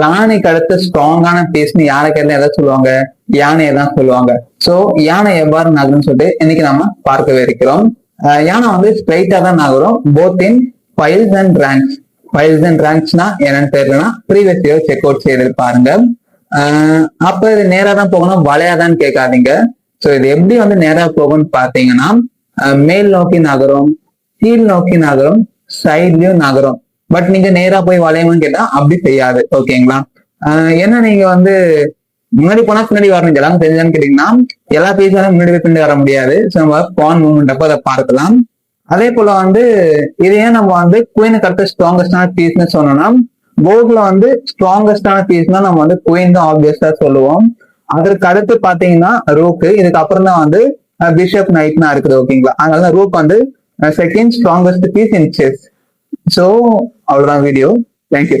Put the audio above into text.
ராணி அடுத்து ஸ்ட்ராங்கான பேஸ்னு யாரை கேட்டாலும் எதாவது சொல்லுவாங்க? யானையை தான் சொல்லுவாங்க. சோ யானை எவ்வாறு நகரும்னு சொல்லிட்டு இன்னைக்கு நம்ம பார்க்கவே இருக்கிறோம். யானை வந்து ஸ்ட்ரைட்டா தான் நகரும். Both in files and ranks files and ரேங்க்ஸ்னா என்னன்னு தெரியலனா ப்ரீவியஸ் இயர் செக் அவுட் செய்து பாருங்க. அப்ப இது நேரா தான் போகணும் வளையாதான்னு கேட்காதீங்க. சோ இது எப்படி வந்து நேரா போகும்னு பாத்தீங்கன்னா மேல் நோக்கி நகரும் கீழ் நோக்கி நகரும் சைட்லயும் நகரும். பட் நீங்க நேரா போய் வளையணும்னு கேட்டா அப்படி செய்யாது ஓகேங்களா ஏன்னா என்ன நீங்க வந்து முன்னாடி போனா பின்னாடி வரணும் எல்லாம் தெரிஞ்சான்னு கேட்டீங்கன்னா எல்லா பேஜாலும் முன்னாடி போய் பின்னாடி வர முடியாது. ஸோ நம்ம பான் மூவ்மெண்ட் அப்போ அதை பார்க்கலாம் அதே போல வந்து இதையே நம்ம வந்து குயினுக்கு அடுத்த ஸ்ட்ராங்கஸ்டான பீஸ்னு சொன்னோம்னா போர்ட்ல வந்து ஸ்ட்ராங்கஸ்டான பீஸ்னா நம்ம வந்து குயின் தான் ஆப்வியஸா சொல்லுவோம். அதற்கு அடுத்து பாத்தீங்கன்னா ரூக்கு இதுக்கப்புறம் தான் வந்து பிஷப் நைட்னா இருக்குது. ஓகேங்களா அதனால ரூக் வந்து second strongest piece in chess so அவ்வளவுதான் வீடியோ தேங்க்யூ